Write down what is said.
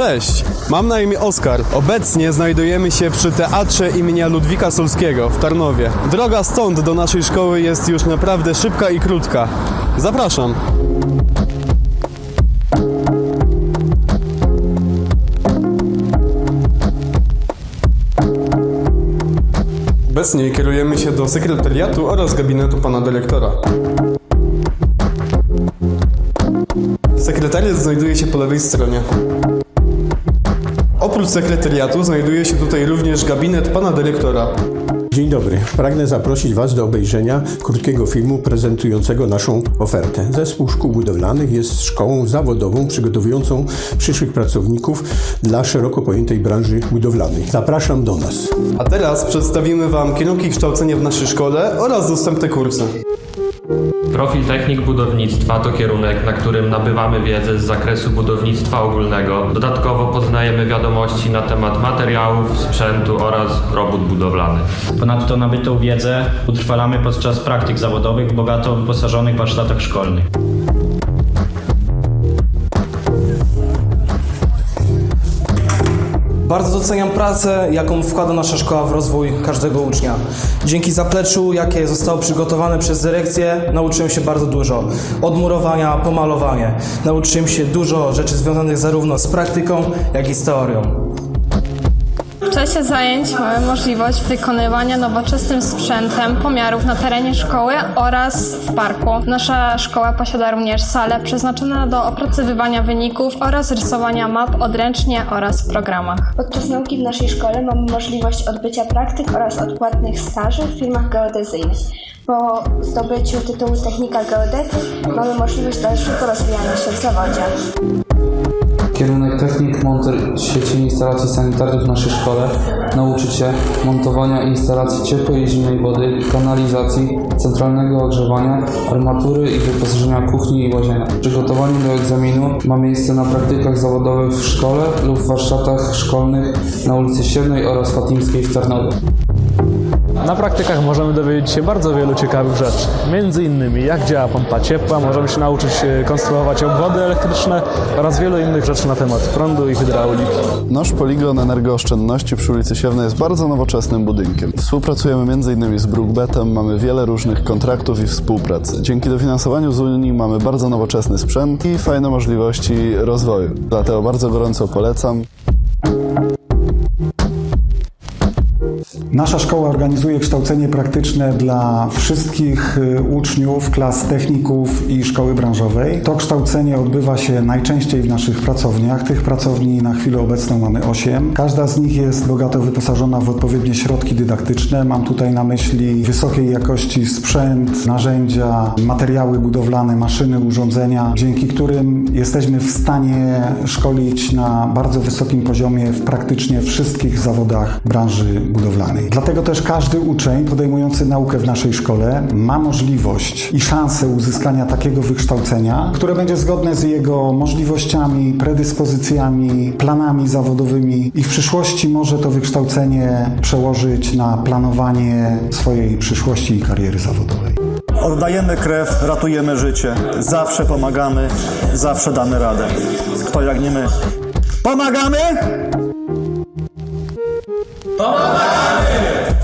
Cześć, mam na imię Oskar. Obecnie znajdujemy się przy Teatrze imienia Ludwika Solskiego w Tarnowie. Droga stąd do naszej szkoły jest już naprawdę szybka i krótka. Zapraszam. Obecnie kierujemy się do sekretariatu oraz gabinetu pana dyrektora. Sekretariat znajduje się po lewej stronie. Oprócz sekretariatu znajduje się tutaj również gabinet pana dyrektora. Dzień dobry. Pragnę zaprosić Was do obejrzenia krótkiego filmu prezentującego naszą ofertę. Zespół Szkół Budowlanych jest szkołą zawodową przygotowującą przyszłych pracowników dla szeroko pojętej branży budowlanej. Zapraszam do nas. A teraz przedstawimy wam kierunki kształcenia w naszej szkole oraz dostępne kursy. Profil technik budownictwa to kierunek, na którym nabywamy wiedzę z zakresu budownictwa ogólnego. Dodatkowo poznajemy wiadomości na temat materiałów, sprzętu oraz robót budowlanych. Ponadto nabytą wiedzę utrwalamy podczas praktyk zawodowych bogato wyposażonych warsztatach szkolnych. Bardzo doceniam pracę, jaką wkłada nasza szkoła w rozwój każdego ucznia. Dzięki zapleczu, jakie zostało przygotowane przez dyrekcję, nauczyłem się bardzo dużo. Od murowania po malowanie. Nauczyłem się dużo rzeczy związanych zarówno z praktyką, jak i z teorią. W czasie zajęć mamy możliwość wykonywania nowoczesnym sprzętem pomiarów na terenie szkoły oraz w parku. Nasza szkoła posiada również salę przeznaczoną do opracowywania wyników oraz rysowania map odręcznie oraz w programach. Podczas nauki w naszej szkole mamy możliwość odbycia praktyk oraz odpłatnych staży w firmach geodezyjnych. Po zdobyciu tytułu technika geodety mamy możliwość dalszego rozwijania się w zawodzie. Kierunek technik monter sieci instalacji sanitarnych w naszej szkole nauczy się montowania instalacji ciepłej i zimnej wody, kanalizacji, centralnego ogrzewania, armatury i wyposażenia kuchni i łazienki. Przygotowanie do egzaminu ma miejsce na praktykach zawodowych w szkole lub warsztatach szkolnych na ulicy Siewnej oraz Fatimskiej w Tarnowie. Na praktykach możemy dowiedzieć się bardzo wielu ciekawych rzeczy. Między innymi jak działa pompa ciepła, możemy się nauczyć e, konstruować obwody elektryczne oraz wielu innych rzeczy na temat prądu i hydrauliki. Nasz poligon energooszczędności przy ulicy Siewnej jest bardzo nowoczesnym budynkiem. Współpracujemy m.in. z Brookbetem, mamy wiele różnych kontraktów i współpracy. Dzięki dofinansowaniu z Unii mamy bardzo nowoczesny sprzęt i fajne możliwości rozwoju. Dlatego bardzo gorąco polecam. Nasza szkoła organizuje kształcenie praktyczne dla wszystkich y, uczniów klas techników i szkoły branżowej. To kształcenie odbywa się najczęściej w naszych pracowniach. Tych pracowni na chwilę obecną mamy 8. Każda z nich jest bogato wyposażona w odpowiednie środki dydaktyczne. Mam tutaj na myśli wysokiej jakości sprzęt, narzędzia, materiały budowlane, maszyny, urządzenia, dzięki którym jesteśmy w stanie szkolić na bardzo wysokim poziomie w praktycznie wszystkich zawodach branży budowlanej. Dlatego też każdy uczeń podejmujący naukę w naszej szkole ma możliwość i szansę uzyskania takiego wykształcenia, które będzie zgodne z jego możliwościami, predyspozycjami, planami zawodowymi i w przyszłości może to wykształcenie przełożyć na planowanie swojej przyszłości i kariery zawodowej. Oddajemy krew, ratujemy życie. Zawsze pomagamy, zawsze damy radę. Kto jak nie my? Pomagamy? Pomagamy!